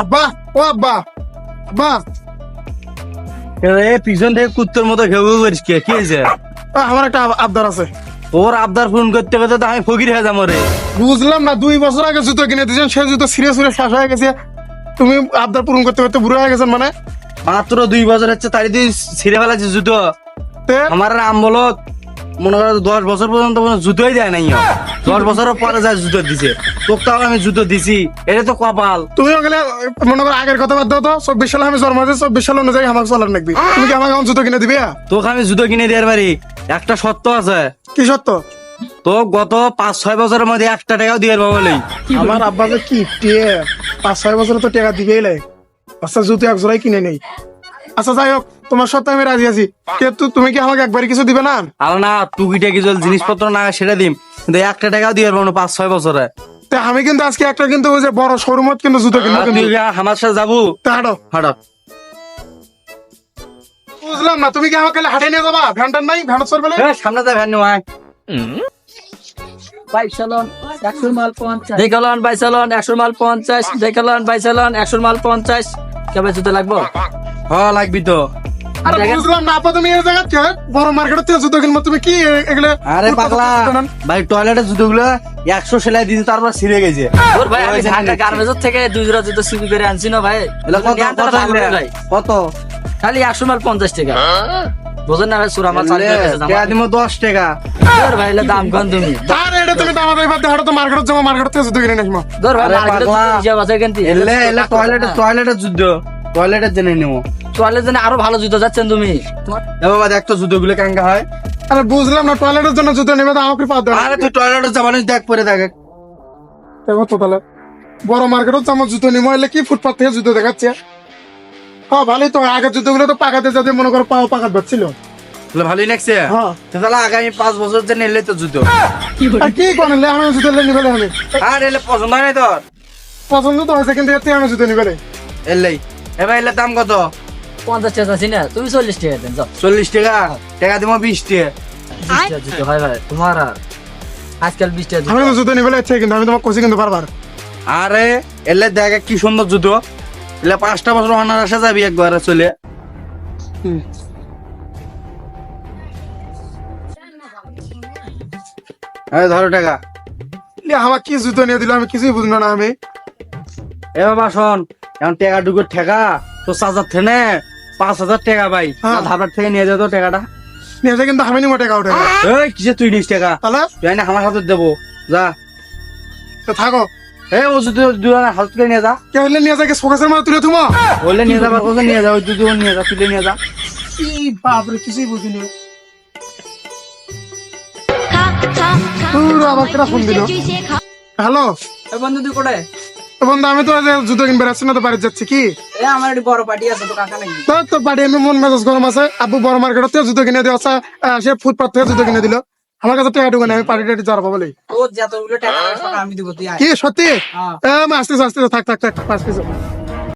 আব্বা ও আব্বা আব্বা। এ পিছন থেকে কুত্তর মতো ঘেউ করিস কে? কি হয়েছে আমার একটা আবদার আছে। ওর আবদার ফোন করতে করতে তো আমি ফকির হয়ে যাব রে। বুঝলাম না দুই বছর আগে জুতো কিনে দিয়েছেন সে জুতো সিরিয়াস সিরিয়াস শেষ হয়ে গেছে। তুমি আবদার পূরণ করতে করতে বুড়ো হয়ে গেছেন মানে? মাত্র দুই বছর হচ্ছে তারি তুই ছিঁড়ে ফেলাচ্ছে জুতো। আমার আম বলো মনে করো দশ বছর পর্যন্ত কোনো জুতোই দেয় নাই। দশ বছরের পরে যায় জুতো দিছে তোকে তাও আমি জুতো দিছি এটা তো কপাল। তুমি ওখানে মনে করো আগের কথা বাদ দাও তো চব্বিশ সালে আমি জন্ম হয়েছে চব্বিশ সাল অনুযায়ী আমাকে চলার নাকবি তুমি কি আমাকে জুতো কিনে দিবে? তোকে আমি জুতো কিনে দেওয়ার পারি একটা সত্য আছে। কি সত্য? তো গত পাঁচ ছয় বছরের মধ্যে একটা টাকাও দিয়ে পাবো বলেই আমার আব্বা যে কি পাঁচ ছয় বছরে তো টাকা দিবেই লাই। আচ্ছা জুতো এক জোড়াই কিনে নেই। আচ্ছা যাই হোক তোমার সত্য আমি রাজি আছি। তুমি কি আমাকে একবারই কিছু দিবে না? আর না টুকিটা কি চল জিনিসপত্র না সেটা দিম। কিন্তু একটা টাকাও দিয়ে না পাঁচ ছয় বছরে। তা আমি কিন্তু আজকে একটা কিন্তু ওই যে বড় শোরুমত কিন্তু জুতো কিনবো কিন্তু। আমার সাথে যাব? তা হাঁটো। হাঁটো। বুঝলাম না তুমি কি আমাকে কালে হাটে নিয়ে যাবা? ভ্যানটার নাই? ভ্যান চলবে না? সামনে যা ভ্যান নেওয়া বাইশালন একশোর মাল পঞ্চাশ। দেখালন বাইশালন একশোর মাল পঞ্চাশ। দেখালন বাইশালন একশোর মাল পঞ্চাশ। কেবে জুতো লাগবো? হ লাগবি তো। আরে বুঝলাম না আপা তুমি এই জায়গা বড় মার্কেটের থেকে জুতো কিনবো তুমি কি এগুলো আরে পাগলা ভাই টয়লেটের জুতো গুলো একশো সেলাই দিতে তারপর ছিঁড়ে গেছে। ওর ভাই আমি ঢাকা গার্মেন্টস থেকে দুই জোড়া জুতো সিবি করে আনছি না ভাই? কত? খালি একশো মাল পঞ্চাশ টাকা। বোঝেন না ভাই সুরা মাল চালিয়ে গেছে দশ টাকা। ধর ভাই এলে দাম কম তুমি। আরে এটা তুমি তো মার্কেটে মার্কেট থেকে কিনে ধর ভাই মার্কেটে কিন্তু এলে এলে টয়লেটের টয়লেটের যুদ্ধ টয়লেটের জেনে নেব চলে জন্য আরও ভালো জুতো যাচ্ছেন তুমি। বাবা দেখ তো জুতো গুলো কেঙ্গা হয়। আরে বুঝলাম না টয়লেটের জন্য জুতো নেবে তো আমাকে পা দেবে আরে তুই টয়লেটের যাবানিস দেখ পরে দেখ। দেখো তো তাহলে। বড় মার্কেটও তো আমার জুতো নিবো এলে কি ফুটপাথ থেকে জুতো দেখাচ্ছে? হ্যাঁ ভালোই তো আগের জুতো গুলো তো পাকাতে যাতে মনে করো পাও পাকাত পাচ্ছিল তাহলে ভালোই লাগছে? হ্যাঁ। তাহলে আগামী পাঁচ বছর জন্য এলে তো জুতো। কি করেন আমি জুতো নিবে আমি। আর এলে পছন্দ হয় নাই তোর? পছন্দ তো হয়েছে কিন্তু এর থেকে আমি জুতো নিবে এলেই। এবার এলে দাম কত? পঞ্চাশ টাকা আছি না তুমি চল্লিশ টাকা দেন যাও। চল্লিশ টাকা? টাকা দিব বিশ টাকা। জুতো ভাই তোমার আর আজকাল বিশ টাকা আমি জুতো তো জুতো। নিবে ইচ্ছে কিন্তু আমি তোমাকে কষি কিন্তু বারবার। আরে এলে দেখ কি সুন্দর জুতো। এলে পাঁচটা বছর অনারাসে যাবি একবার চলে। হুম। ধরো টাকা। আমার কি জুতো নিয়ে দিল আমি কিছুই বুঝলো না আমি। এ বাবা শোন এখন টাকা ডুকুর ঠেকা তো চার্জার থেনে পাঁচ হাজার টাকা ভাই। হ্যাঁ। ধাবার থেকে নিয়ে যেত টাকাটা। নিয়ে যায় কিন্তু আমি নিবো টাকা উঠে এই কিসে তুই নিস টাকা? তাহলে? তুই না আমার হাতে দেবো। যা। তো থাকো। এই ও যদি দুজনের হাত থেকে নিয়ে যা। কে হলে নিয়ে শোকেশের মধ্যে তুলে নিয়ে যা বাবা নিয়ে যা ওই দুটো নিয়ে যা তুলে নিয়ে যা। কি বাপরে কিছুই বুঝিনি আবার কেটা ফোন দিল হ্যালো? বন্ধু তুই কোটায় তো বন্ধু আমি তো জুতো কিনবে আসছি না তো বাড়ি যাচ্ছি কি? আমার একটু বড় পার্টি আছে তো কাকা নাকি? তো তো বাড়ি আমি মন মেজাজ গরম আছে আব্বু বড় মার্কেট থেকে জুতো কিনে দিয়ে আসা সে ফুটপাথ থেকে জুতো কিনে দিল। আমার কাছে টাকা ঢুকে আমি পার্টি টাটি যাব বলে ও যতগুলো টাকা আমি দিব তুই কি সত্যি? হ্যাঁ। আসতেছি আসতেছি থাক থাক থাক আসতেছি